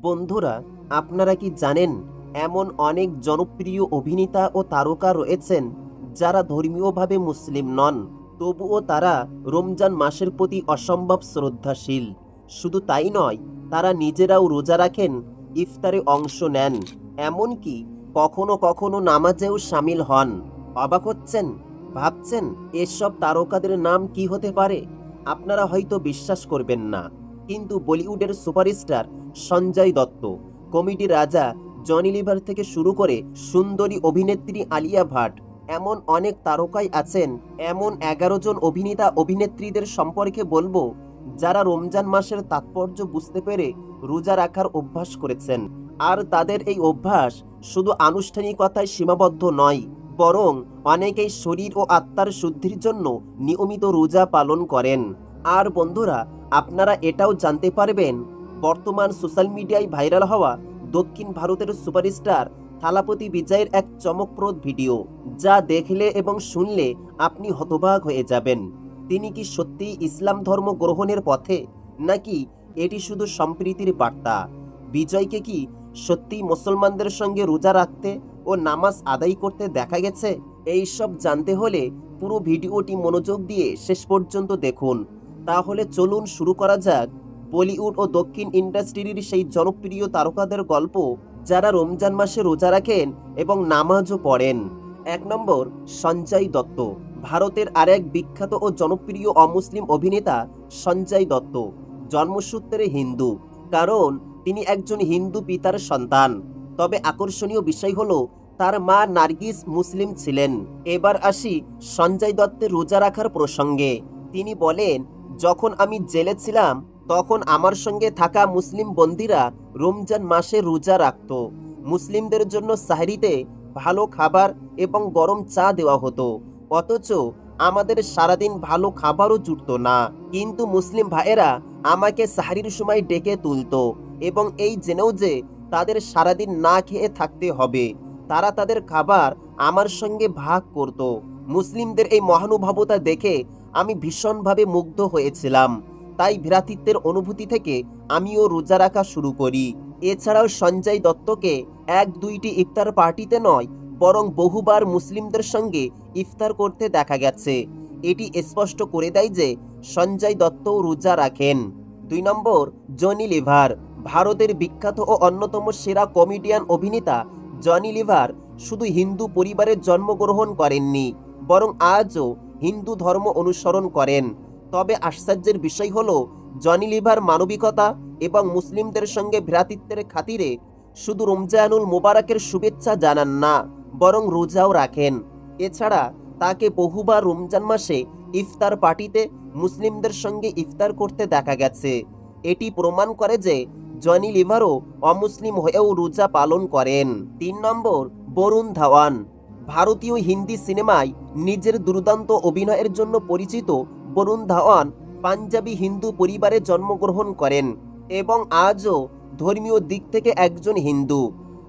বন্ধুরা, আপনারা কি জানেন, এমন অনেক জনপ্রিয় অভিনেতা ও তারকা রয়েছেন যারা ধর্মীয়ভাবে মুসলিম নন। তবুও তারা রমজান মাসের প্রতি অসম্ভব শ্রদ্ধাশীল। শুধু তাই নয়, তারা নিজেরাও রোজা রাখেন, ইফতারে অংশ নেন। এমনকি কখনো কখনো নামাজেও সামিল হন। অবাক হচ্ছেন? ভাবছেন, এসব তারকাদের নাম কি হতে পারে? আপনারা হয়তো বিশ্বাস করবেন না। কিন্তু বলিউডের সুপারস্টার সঞ্জয় দত্ত। কমেডি রাজা জনি লিভার থেকে শুরু করে সুন্দরী অভিনেত্রী আলিয়া ভাট। এমন অনেক তারকাই আছেন, এমন এগারো জন অভিনেতা অভিনেত্রীদের সম্পর্কে বলব, যারা রমজান মাসের তাৎপর্য বুঝতে পেরে রোজা রাখার অভ্যাস করেছেন। আর তাদের এই অভ্যাস শুধু আনুষ্ঠানিকতায় সীমাবদ্ধ নয়, বরং অনেকেই শরীর ও আত্মার শুদ্ধির জন্য নিয়মিত রোজা পালন করেন। আর বন্ধুরা, আপনারা এটাও জানতে পারবেন, বর্তমান সোশ্যাল মিডিয়ায় ভাইরাল হওয়া দক্ষিণ ভারতের সুপারস্টার থালাপতি বিজয়ের এক চমকপ্রদ ভিডিও, যা দেখলে এবং শুনলে আপনি হতবাক হয়ে যাবেন। তিনি কি সত্যিই ইসলাম ধর্ম গ্রহণের পথে, নাকি এটি শুধু সম্প্রীতির বার্তা? বিজয়কে কি সত্যিই মুসলমানদের সঙ্গে রোজা রাখতে ও নামাজ আদায় করতে দেখা গেছে? এই সব জানতে হলে পুরো ভিডিওটি মনোযোগ দিয়ে শেষ পর্যন্ত দেখুন। তাহলে চলুন শুরু করা যাক। বলিউড ও দক্ষিণ ইন্ডাস্ট্রির সেই জনপ্রিয় তারকাদের গল্প, যারা রমজান মাসে রোজা রাখেন এবং নামাজও পড়েন। এক নম্বর, সঞ্জয় দত্ত। ভারতের আরেক বিখ্যাত ও জনপ্রিয় অমুসলিম অভিনেতা সঞ্জয় দত্ত। জন্মসূত্রে হিন্দু, কারণ তিনি একজন হিন্দু পিতার সন্তান। তবে আকর্ষণীয় বিষয় হলো, তার মা নার্গিস মুসলিম ছিলেন। এবার আসি সঞ্জয় দত্তের রোজা রাখার প্রসঙ্গে। তিনি বলেন যখন আমি জেলে ছিলাম, তখন আমার সঙ্গে থাকা মুসলিম বন্দিরা রমজান মাসে রোজা রাখত। মুসলিমদের জন্য সাহরিতে ভালো খাবার এবং গরম চা দেওয়া হতো। অথচ আমাদের সারাদিন ভালো খাবারও জুটত না। কিন্তু মুসলিম ভাইয়েরা আমাকে সাহারির সময় ডেকে তুলতো এবং এই জেনেও যে তাদের সারাদিন না খেয়ে থাকতে হবে, তারা তাদের খাবার আমার সঙ্গে ভাগ করত। মুসলিমদের এই মহানুভবতা দেখে আমি ভীষণভাবে মুগ্ধ হয়েছিলাম। তাই ভ্রাতৃত্বের অনুভূতি থেকে আমিও রোজা রাখা শুরু করি। এছাড়াও সঞ্জয় দত্তকে এক দুইটি ইফতার পার্টিতে নয়, বরং বহুবার মুসলিমদের সঙ্গে ইফতার করতে দেখা গেছে। এটি স্পষ্ট করে দেয় যে সঞ্জয় দত্তও রোজা রাখেন। দুই নম্বর, জনি লিভার, ভারতের বিখ্যাত ও অন্যতম সেরা কমেডিয়ান অভিনেতা জনি লিভার শুধু হিন্দু পরিবারে জন্মগ্রহণ করেননি, বরং আজও হিন্দু ধর্ম অনুসরণ করেন। তবে আশ্চর্যের বিষয় হল, জনি লিভার মানবিকতা এবং মুসলিমদের সঙ্গে ভ্রাতৃত্বের খাতিরে শুধু রমজানুল মোবারকের শুভেচ্ছা জানান না, বরং রোজাও রাখেন। এছাড়া তাকে বহুবার রমজান মাসে ইফতার পার্টিতে মুসলিমদের সঙ্গে ইফতার করতে দেখা গেছে। এটি প্রমাণ করে যে জনি লিভারও অমুসলিম হয়েও রোজা পালন করেন। তিন নম্বর, বরুণ ধাওয়ান। ভারতীয় হিন্দি সিনেমায় নিজের দুর্দান্ত অভিনয়ের জন্য পরিচিত বরুণ ধাওয়ান পাঞ্জাবি হিন্দু পরিবারে জন্মগ্রহণ করেন এবং আজও ধর্মীয় দিক থেকে একজন হিন্দু।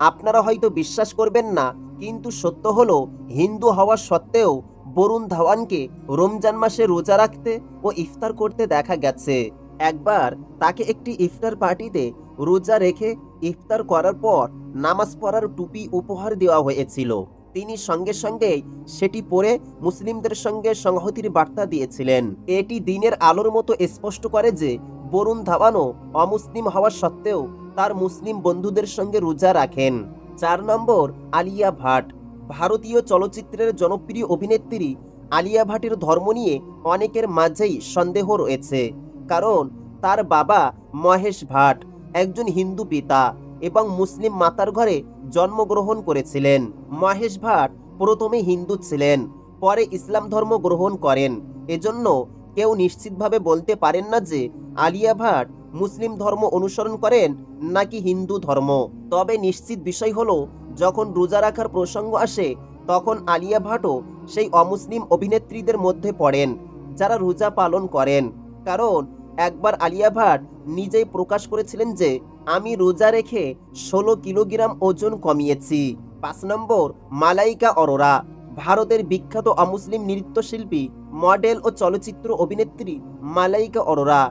আপনারা হয়তো বিশ্বাস করবেন না, কিন্তু সত্য হলো, হিন্দু হওয়া সত্ত্বেও বরুণ ধাওয়ানকে রমজান মাসে রোজা রাখতে ও ইফতার করতে দেখা গেছে। একবার তাকে একটি ইফতার পার্টিতে রোজা রেখে ইফতার করার পর নামাজ পড়ার টুপি উপহার দেওয়া হয়েছিল। তিনি সঙ্গে সঙ্গে সেটি পরে মুসলিমদের সঙ্গে সংহতির বার্তা দিয়েছিলেন। এটি দিনের আলোর মতো স্পষ্ট করে যে, বরুণ ধাওয়ানও অমুসলিম হওয়া সত্ত্বেও তার মুসলিম বন্ধুদের সঙ্গে রোজা রাখেন। চার নম্বর, আলিয়া ভাট। ভারতীয় চলচ্চিত্রের জনপ্রিয় অভিনেত্রী আলিয়া ভাটের ধর্ম নিয়ে অনেকের মাঝেই সন্দেহ রয়েছে। কারণ তার বাবা মহেশ ভাট, একজন হিন্দু পিতা এবং মুসলিম মাতার ঘরে জন্মগ্রহণ করেছিলেন। মহেশ ভাট প্রথমে হিন্দু ছিলেন, পরে ইসলাম ধর্ম গ্রহণ করেন। এজন্য কেউ নিশ্চিতভাবে বলতে পারেন না যে আলিয়া ভাট মুসলিম ধর্ম অনুসরণ করেন নাকি হিন্দু ধর্ম। তবে নিশ্চিত বিষয় হলো, যখন রোজা রাখার প্রসঙ্গ আসে, তখন আলিয়া ভাটও সেই অমুসলিম অভিনেত্রীদের মধ্যে পড়েন, যারা রোজা পালন করেন। কারণ একবার আলিয়া ভাট নিজেই প্রকাশ করেছিলেন যে, আমি রোজা রেখে ষোলো কিলোগ্রাম ওজন কমিয়েছি। পাঁচ নম্বর, মালাইকা অরোরা, ভারতের বিখ্যাত অমুসলিম নৃত্যশিল্পী, মডেল ও চলচ্চিত্র অভিনেত্রী মালাইকা অরোরা,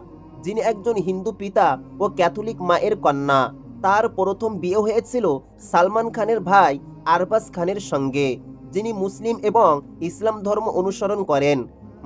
যিনি একজন হিন্দু পিতা ও ক্যাথলিক মায়ের কন্যা। তার প্রথম বিয়ে হয়েছিল সালমান খানের ভাই আরবাজ খানের সঙ্গে, যিনি মুসলিম এবং ইসলাম ধর্ম অনুসরণ করেন।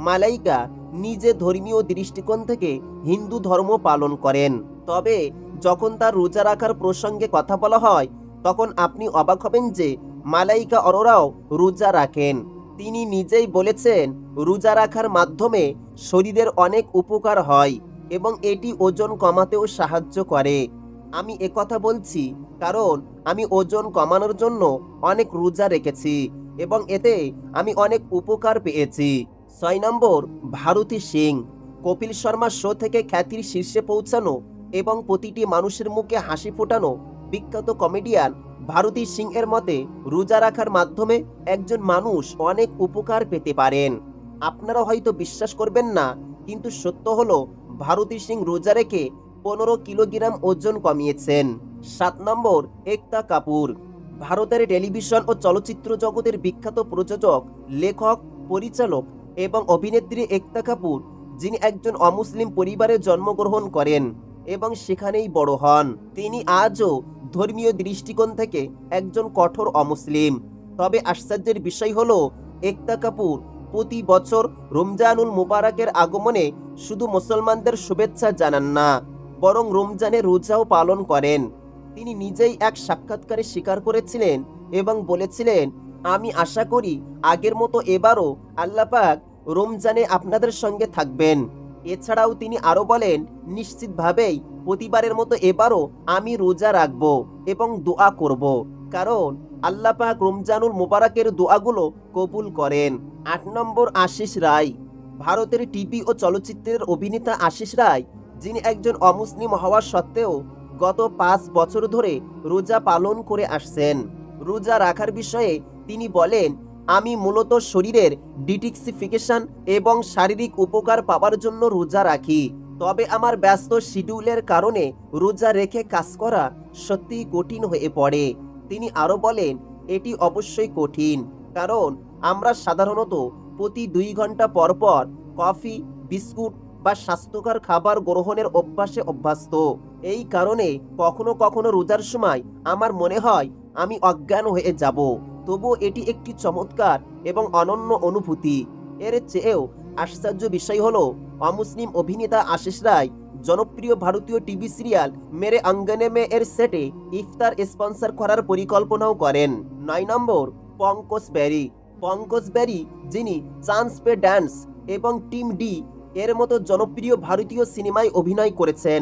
মালাইকা নিজে ধর্মীয় দৃষ্টিকোণ থেকে হিন্দু ধর্ম পালন করেন। তবে যখন তার রোজা রাখার প্রসঙ্গে কথা বলা হয়, তখন আপনি অবাক হবেন যে মালাইকা অরোরাও রোজা রাখেন। তিনি নিজেই বলেছেন, রোজা রাখার মাধ্যমে শরীরের অনেক উপকার হয় এবং এটি ওজন কমাতেও সাহায্য করে। আমি একথা বলছি কারণ আমি ওজন কমানোর জন্য অনেক রোজা রেখেছি এবং এতে আমি অনেক উপকার পেয়েছি। ছয় নম্বর, ভারতী সিং। কপিল শর্মা শো থেকে খ্যাতির শীর্ষে পৌঁছানো এবং প্রতিটি মানুষের মুখে হাসি ফোটানো বিখ্যাত কমেডিয়ান ভারতী সিং এর মতে রোজা রাখার মাধ্যমে একজন মানুষ অনেক উপকার পেতে পারেন। আপনারা হয়তো বিশ্বাস করবেন না, কিন্তু সত্য হলো ভারতী সিং রোজা রেখে পনেরো কিলোগ্রাম ওজন কমিয়েছেন। সাত নম্বর, একতা কাপুর। ভারতের টেলিভিশন ও চলচ্চিত্র জগতের বিখ্যাত প্রযোজক, লেখক, পরিচালক এবং অভিনেত্রী একতা কাপুর, যিনি একজন অমুসলিম পরিবারে জন্মগ্রহণ করেন এবং সেখানেই বড় হন। তিনি আজও ধর্মীয় দৃষ্টিকোণ থেকে একজন কঠোর অমুসলিম। তবে আশ্চর্যের বিষয় হল, একতা কাপুর প্রতি বছর রমজানুল মুবারকের আগমনে শুধু মুসলমানদের শুভেচ্ছা জানান না, বরং রমজানে রোজাও পালন করেন। তিনি নিজেই এক সাক্ষাৎকারে স্বীকার করেছিলেন এবং বলেছিলেন আমি আশা করি আগের মতো এবারও আল্লাপাক রমজানে আপনাদের সঙ্গে থাকবেন। এছাড়াও তিনি আরও বলেন, নিশ্চিতভাবেই প্রতিবারের মতো এবারও আমি রোজা রাখব এবং দোয়া করব। কারণ আল্লাপাক রমজানুল মোবারকের দোয়াগুলো কবুল করেন। আট নম্বর আশিস রায়, ভারতের টিভি ও চলচ্চিত্রের অভিনেতা আশিস রায়, যিনি একজন অমুসলিম হওয়া সত্ত্বেও গত পাঁচ বছর ধরে রোজা পালন করে আসছেন। রোজা রাখার বিষয়ে তিনি বলেন, আমি মূলত শরীরের ডিটিক্সিফিকেশন এবং শারীরিক উপকার পাওয়ার জন্য রোজা রাখি। তবে আমার ব্যস্ত শিডিউলের কারণে রোজা রেখে কাজ করা সত্যিই কঠিন হয়ে পড়ে। তিনি আরও বলেন, এটি অবশ্যই কঠিন, কারণ আমরা সাধারণত প্রতি দুই ঘণ্টা পর পর কফি, বিস্কুট বা স্বাস্থ্যকর খাবার গ্রহণের অভ্যাসে অভ্যস্ত। এই কারণে কখনো কখনো রোজার সময় আমার মনে হয় আমি অজ্ঞান হয়ে যাব। তবুও এটি একটি চমৎকার এবং অনন্য অনুভূতি। এর চেয়েও আশ্চর্য বিষয় হল, অমুসলিম অভিনেতা আশিস রায় জনপ্রিয় ভারতীয় টিভি সিরিয়াল মেরে অঙ্গনে মে এর সেটে ইফতার স্পন্সর করার পরিকল্পনাও করেন। নয় নম্বর, পঙ্কজ ব্যারি পঙ্কজ ব্যারি যিনি চান্স পে ড্যান্স এবং টিম ডি এর মতো জনপ্রিয় ভারতীয় সিনেমায় অভিনয় করেছেন।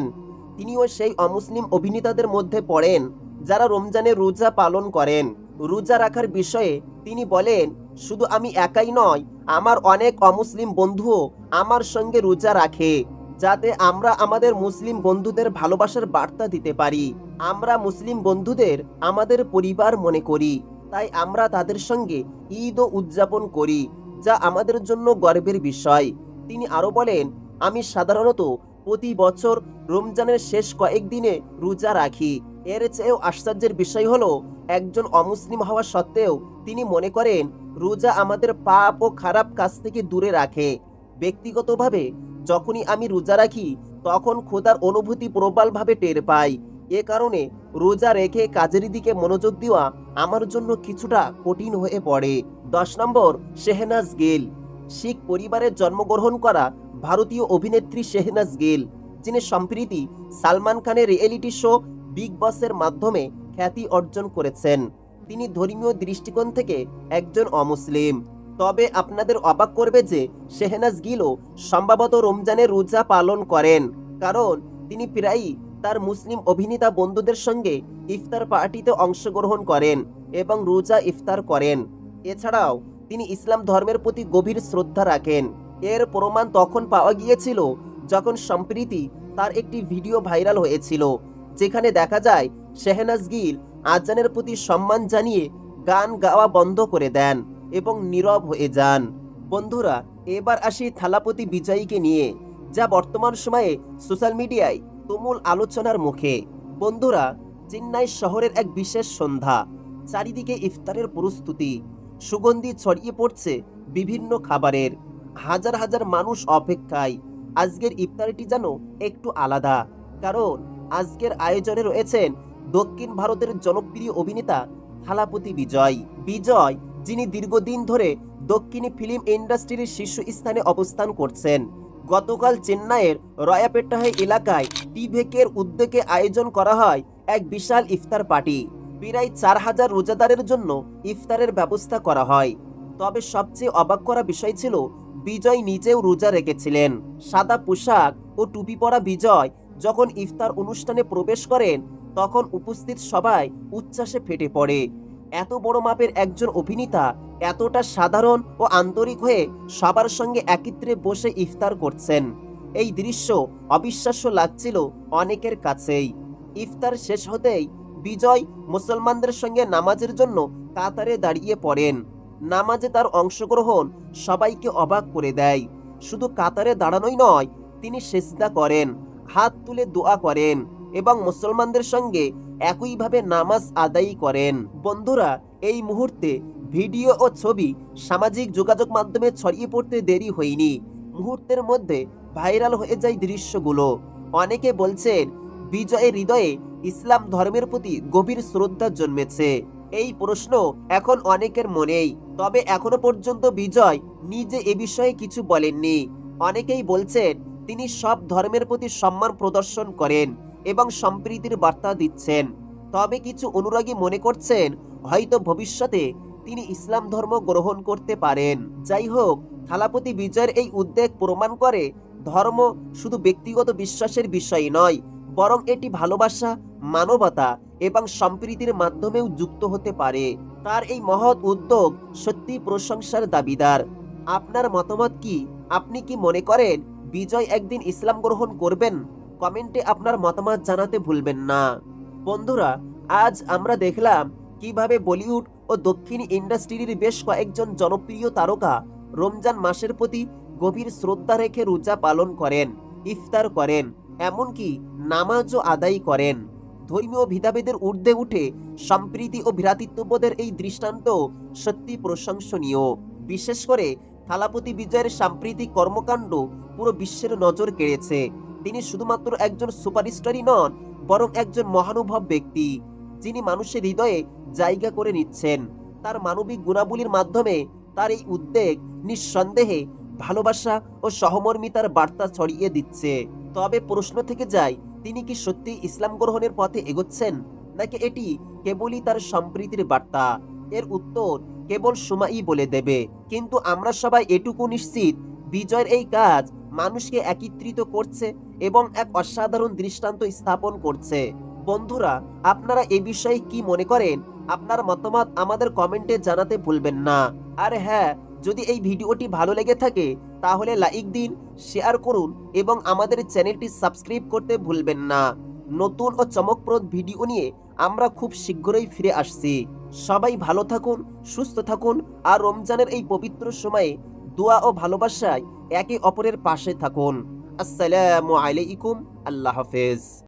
তিনিও সেই অমুসলিম অভিনেতাদের মধ্যে পড়েন, যারা রমজানে রোজা পালন করেন। রোজা রাখার বিষয়ে তিনি বলেন, শুধু আমি একাই নয় আমার অনেক অমুসলিম বন্ধুও আমার সঙ্গে রোজা রাখে, যাতে আমরা আমাদের মুসলিম বন্ধুদের ভালোবাসার বার্তা দিতে পারি। আমরা মুসলিম বন্ধুদের আমাদের পরিবার মনে করি, তাই আমরা তাদের সঙ্গে ঈদও উদযাপন করি, যা আমাদের জন্য গর্বের বিষয়। তিনি আরও বলেন, আমি সাধারণত প্রতি বছর রমজানের শেষ কয়েকদিনে রোজা রাখি এর চেয়েও আশ্চর্যের বিষয় হলো, একজন অমুসলিম হওয়া সত্ত্বেও তিনি মনে করেন, রোজা আমাদের পাপ ও খারাপ কাজ থেকে দূরে রাখে। ব্যক্তিগতভাবে, যখনই আমি রোজা রাখি, তখন খোদার অনুভূতি প্রবলভাবে টের পাই। এ কারণে রোজা রেখে কাজের দিকে মনোযোগ দেওয়া আমার জন্য কিছুটা কঠিন হয়ে পড়ে। দশ নম্বর, শেহনাজ গেল। শিখ পরিবারে জন্মগ্রহণ করা ভারতীয় অভিনেত্রী শেহনাজ গেল, যিনি সম্প্রীতি সালমান খানের রিয়েলিটি শো বিগ বসের মাধ্যমে খ্যাতি অর্জন করেছেন। তিনি ধর্মীয় দৃষ্টিকোণ থেকে একজন অমুসলিম। তবে আপনাদের অবাক করবে যে শেহনাজ গিলও সম্ভবত রমজানের রোজা পালন করেন। কারণ তিনি প্রায়ই তার মুসলিম অভিনেতা বন্ধুদের সঙ্গে ইফতার পার্টিতে অংশগ্রহণ করেন এবং রোজা ইফতার করেন। এছাড়াও তিনি ইসলাম ধর্মের প্রতি গভীর শ্রদ্ধা রাখেন। এর প্রমাণ তখন পাওয়া গিয়েছিল যখন সম্প্রীতি তার একটি ভিডিও ভাইরাল হয়েছিল। যেখানে দেখা যায় শেহনাজ গিল আজানের প্রতি সম্মান জানিয়ে গান গাওয়া বন্ধ করে দেন এবং নীরব হয়ে যান। বন্ধুরা, এবার আসি থালাপতি বিজয়ীকে নিয়ে, যা বর্তমান সময়ে সোশ্যাল মিডিয়ায় তুমুল আলোচনার মুখে। বন্ধুরা, চেন্নাই শহরের এক বিশেষ সন্ধ্যা, চারিদিকে ইফতারের প্রস্তুতি, সুগন্ধি ছড়িয়ে পড়ছে বিভিন্ন খাবারের। হাজার হাজার মানুষ অপেক্ষায়, আজকের ইফতারটি যেন একটু আলাদা, কারণ আজকের আয়োজনে রয়েছেন দক্ষিণ ভারতের জনপ্রিয় অভিনেতা থালাপতি বিজয়। বিজয়, যিনি দীর্ঘদিন ধরে দক্ষিণী ফিল্ম ইন্ডাস্ট্রির শীর্ষস্থানে অবস্থান করছেন। গতকাল চেন্নাইয়ের রয়াপেটাহাই এলাকায় টিভেকের উদ্যোগে আয়োজন করা হয় এক বিশাল ইফতার পার্টি। প্রায় চার হাজার রোজাদারের জন্য ইফতারের ব্যবস্থা করা হয়। তবে সবচেয়ে অবাক করা বিষয় ছিল, বিজয় নিজেও রোজা রেখেছিলেন। সাদা পোশাক ও টুপি পরা বিজয় যখন ইফতার অনুষ্ঠানে প্রবেশ করেন, তখন উপস্থিত সবাই উচ্ছ্বাসে ফেটে পড়ে। এত বড় মাপের একজন অভিনেতা এতটা সাধারণ ও আন্তরিক হয়ে সবার সঙ্গে একত্রে বসে ইফতার করছেন। এই দৃশ্য অবিশ্বাস্য লাগছিল অনেকের কাছেই। ইফতার শেষ হতেই বিজয় মুসলমানদের সঙ্গে নামাজের জন্য কাতারে দাঁড়িয়ে পড়েন। নামাজে তার অংশগ্রহণ সবাইকে অবাক করে দেয়। শুধু কাতারে দাঁড়ানোই নয়, তিনি সেজদা করেন। হাত তুলে দোয়া করেন এবং মুসলমানদের সঙ্গে একইভাবে নামাজ আদায় করেন। বন্ধুরা, এই মুহূর্তে ভিডিও ও ছবি সামাজিক যোগাযোগ মাধ্যমে ছড়িয়ে পড়তে দেরি হয়নি। মুহূর্তের মধ্যে ভাইরাল হয়ে যায় দৃশ্যগুলো। অনেকে বলছেন বিজয়ের হৃদয়ে ইসলাম ধর্মের প্রতি গভীর শ্রদ্ধা জন্মেছে। এই প্রশ্ন এখন অনেকের মনেই। তবে এখনও পর্যন্ত বিজয় নিজে এ বিষয়ে কিছু বলেননি। অনেকেই বলছেন তিনি সব ধর্মের প্রতি সম্মান প্রদর্শন করেন এবং সম্প্রীতির বার্তা দিচ্ছেন। তবে কিছু অনুরাগী মনে করছেন, হয়তো ভবিষ্যতে তিনি ইসলাম ধর্ম গ্রহণ করতে পারেন। যাই হোক, থালাপতি বিজয়ের এই উদ্বেগ প্রমাণ করে ধর্ম শুধু ব্যক্তিগত বিশ্বাসের বিষয় নয়, বরং এটি ভালোবাসা, মানবতা এবং সম্প্রীতির মাধ্যমেও যুক্ত হতে পারে। তার এই মহৎ উদ্যোগ সত্যি প্রশংসার দাবিদার। আপনার মতামত কি? আপনি কি মনে করেন বিজয় একদিন ইসলাম গ্রহণ করবেন, কমেন্টে আপনার মতামত জানাতে ভুলবেন না। বন্ধুরা, আজ আমরা দেখলাম কীভাবে বলিউড ও দক্ষিণ ইন্ডাস্ট্রির বেশ কয়েকজন জনপ্রিয় তারকা রমজান মাসের প্রতি গভীর শ্রদ্ধা রেখে রোজা পালন করেন, ইফতার করেন, এমনকি নামাজও আদায় করেন। ধর্মীয় ভেদাভেদের ঊর্ধ্বে উঠে সম্প্রীতি ও ভ্রাতৃত্ববোধের এই দৃষ্টান্ত সত্যি প্রশংসনীয়। বিশেষ করে থালাপতি বিজয়ের সাম্প্রতিক কর্মকাণ্ড পুরো বিশ্বের নজর কেড়েছে। তিনি শুধুমাত্র একজন সুপারস্টারই নন, বরং একজন মহানুভব ব্যক্তি, যিনি মানুষের হৃদয়ে জায়গা করে নিচ্ছেন। তার মানবিক গুণাবলীর মাধ্যমে তার এই উদ্বেগ নিঃসন্দেহে ভালোবাসা ও সহমর্মিতার বার্তা ছড়িয়ে দিচ্ছে। তবে প্রশ্ন থেকে যায়, তিনি কি সত্যি ইসলাম গ্রহণের পথে এগোচ্ছেন, নাকি এটি কেবলই তার সম্প্রীতির বার্তা? এর উত্তর কেবল সময়ই বলে দেবে। কিন্তু আমরা সবাই এটুকু নিশ্চিত, বিজয়ের এই কাজ মানুষকে একত্রিত করছে এবং এক অসাধারণ দৃষ্টান্ত স্থাপন করছে। বন্ধুরা, আপনারা এ বিষয়ে কি মনে করেন? আপনার মতামত আমাদের কমেন্টে জানাতে ভুলবেন না। আর হ্যাঁ যদি এই ভিডিওটি ভালো লেগে থাকে, তাহলে লাইক দিন, শেয়ার করুন এবং আমাদের চ্যানেলটি সাবস্ক্রাইব করতে ভুলবেন না। নতুন ও চমকপ্রদ ভিডিও নিয়ে আমরা খুব শীঘ্রই ফিরে আসছি। সবাই ভালো থাকুন, সুস্থ থাকুন আর রমজানের এই পবিত্র সময়ে দোয়া ও ভালোবাসায় একে অপরের পাশে থাকুন। আসসালামু আলাইকুম, আল্লাহ হাফেজ।